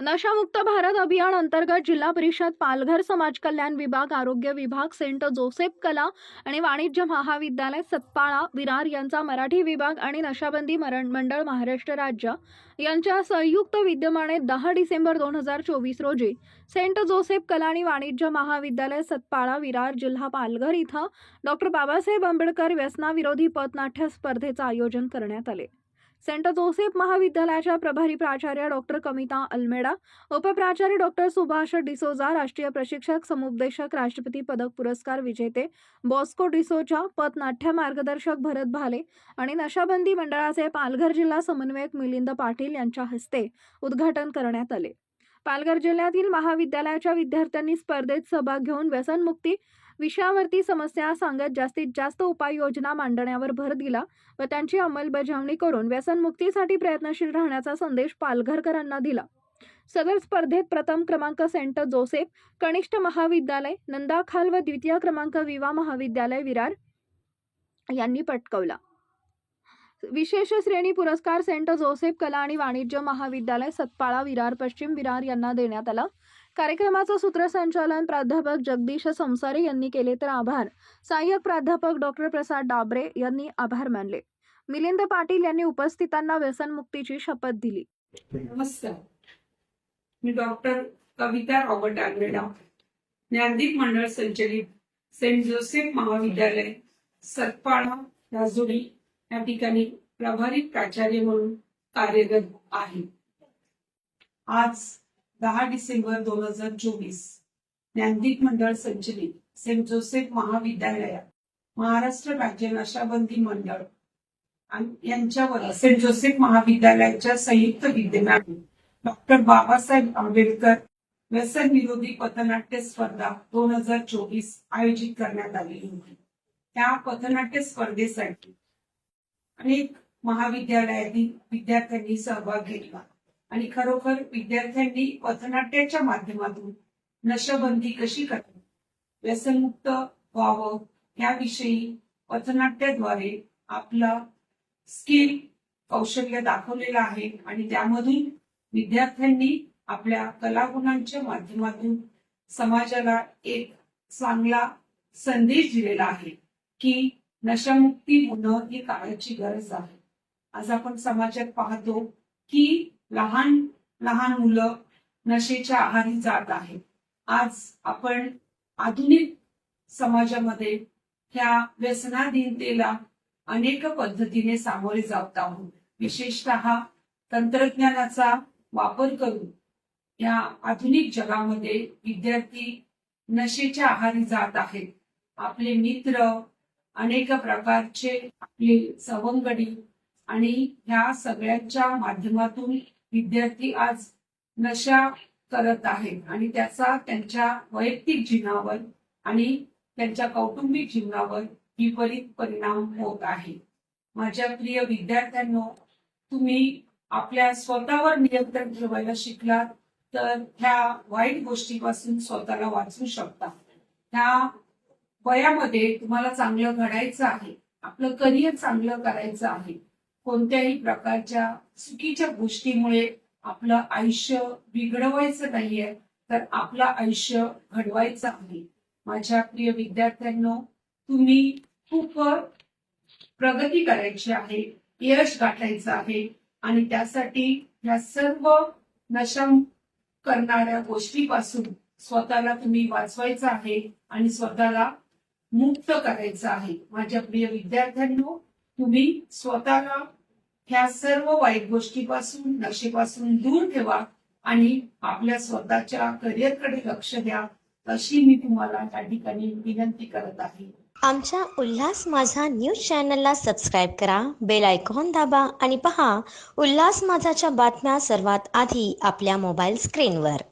नशामुक्त भारत अभियान अंतर्गत जिल्हा परिषद पालघर समाज कल्याण विभाग आरोग्य विभाग सेंट जोसेफ कला आणि वाणिज्य महाविद्यालय सतपाळा विरार यांचा मराठी विभाग आणि नशाबंदी मरण मंडळ महाराष्ट्र राज्य यांच्या संयुक्त विद्यमाने दहा डिसेंबर दोन हजार चोवीस रोजी सेंट जोसेफ कला आणि वाणिज्य महाविद्यालय सतपाळा विरार जिल्हा पालघर इथं डॉक्टर बाबासाहेब आंबेडकर व्यसनाविरोधी पथनाट्य स्पर्धेचं आयोजन करण्यात आले. सेंट जोसेफ महाविद्यालयाच्या प्रभारी प्राचार्य डॉक्टर कमिता अल्मेडा उपप्राचार्य डॉक्टर सुभाष डिसोजा राष्ट्रीय प्रशिक्षक समुपदेशक राष्ट्रपती पदक पुरस्कार विजेते बॉस्को डिसोजा पथनाट्य मार्गदर्शक भरत भाले आणि नशाबंदी मंडळाचे पालघर जिल्हा समन्वयक मिलिंद पाटील यांच्या हस्ते उद्घाटन करण्यात आले. पालघर जिल्ह्यातील महाविद्यालयाच्या विद्यार्थ्यांनी स्पर्धेत सहभाग घेऊन व्यसनमुक्ती विषयावरती समस्या सांगत जास्तीत जास्त उपाययोजना मांडण्यावर भर दिला व त्यांची अंमलबजावणी करून व्यसनमुक्तीसाठी प्रयत्नशील राहण्याचा संदेश पालघरकरांना दिला. सदर स्पर्धेत प्रथम क्रमांक सेंट जोसेफ कनिष्ठ महाविद्यालय नंदाखाल व द्वितीय क्रमांक विवा महाविद्यालय विरार यांनी पटकवला. विशेष श्रेणी पुरस्कार सेंट जोसेफ कला आणि वाणिज्य महाविद्यालय सतपाळा विरार पश्चिम विरार यांना देण्यात आला. कार्यक्रमाचं सूत्रसंचालन प्राध्यापक जगदीश संसारे यांनी केले तर आभार. सहाय्यक प्राध्यापक डॉक्टर प्रसाद डाबरे यांनी आभार मानले. मिलिंद पाटील यांनी उपस्थितांना व्यसनमुक्तीची शपथ दिली. नमस्कार. मी डॉक्टर कविता रॉबर्ट आंग्रेडा ज्ञानदीप मंडळ संचलित सेंट जोसेफ महाविद्यालय सतपाळा राजुरी या ठिकाणी प्रभारी प्राचार्य म्हणून कार्यरत आहे. आज दहा डिसेंबर दोन हजार चोवीस. ज्ञानदीप मंडळ संचलित सेंट जोसेफ महाविद्यालयात महाराष्ट्र राज्य नशाबंदी मंडळ. यांच्यावर सेंट जोसेफ महाविद्यालयाच्या संयुक्त विद्यमाने डॉक्टर बाबासाहेब आंबेडकर व्यसन विरोधी पथनाट्य स्पर्धा दोन हजार चोवीस आयोजित करण्यात आली होती. त्या पथनाट्य स्पर्धेसाठी अनेक महाविद्यालयातील विद्यार्थ्यांनी सहभाग घेतला. आणि खरोखर विद्यार्थ्यांनी पथनाट्याच्या माध्यमातून नशबंदी कशी करावी व्यसनमुक्त व्हावं याविषयी पथनाट्याद्वारे आपला स्किल कौशल्य दाखवलेलं आहे आणि त्यामधून विद्यार्थ्यांनी आपल्या कलागुणांच्या माध्यमातून समाजाला एक चांगला संदेश दिलेला आहे की नशामुक्ती होणं ही काळाची गरज आहे. आज आपण समाजात पाहतो की लहान लहान मुलं नशेच्या आहारी जात आहेत आज आपण आधुनिक समाजामध्ये ह्या व्यसनाधीनतेला अनेक पद्धतीने सामोरे जात आहोत. विशेषतः तंत्रज्ञानाचा वापर करून या आधुनिक जगामध्ये विद्यार्थी नशेच्या आहारी जात आहेत. आपले मित्र अनेक प्रकारचे आपले सवंगडी आणि ह्या सगळ्यांच्या माध्यमातून विद्यार्थी आज नशा करत आहेत आणि त्याचा त्यांच्या वैयक्तिक जीवनावर आणि त्यांच्या कौटुंबिक जीवनावर विपरीत परिणाम होत आहे. माझ्या प्रिय विद्यार्थ्यांनो तुम्ही आपल्या स्वतःवर नियंत्रण ठेवायला शिकलात तर ह्या वाईट गोष्टीपासून स्वतःला वाचू शकता. ह्या वयामध्ये तुम्हाला चांगलं घडायचं आहे आपलं करिअर चांगलं करायचं आहे. कोणत्याही प्रकारच्या चुकीच्या गोष्टीमुळे आपलं आयुष्य बिघडवायचं नाहीये तर आपलं आयुष्य घडवायचं आहे. माझ्या प्रिय विद्यार्थ्यांनो तुम्ही खूप प्रगती करायची आहे यश गाठायचं आहे आणि त्यासाठी या सर्व नशा करणाऱ्या गोष्टीपासून स्वतःला तुम्ही वाचवायचं आहे आणि स्वतःला मुक्त करायचं आहे. माझ्या प्रिय विद्यार्थ्यांनो तुम्ही स्वतःला ह्या सर्व वाईट गोष्टीपासून नशेपासून दूर ठेवा आणि आपल्या स्वतःच्या करिअरकडे लक्ष द्या अशी मी तुम्हाला त्या ठिकाणी विनंती करत आहे. आमच्या उल्हास माझा न्यूज चॅनलला सबस्क्राईब करा बेल आयकॉन दाबा आणि पहा उल्हास माझाच्या बातम्या सर्वात आधी आपल्या मोबाईल स्क्रीनवर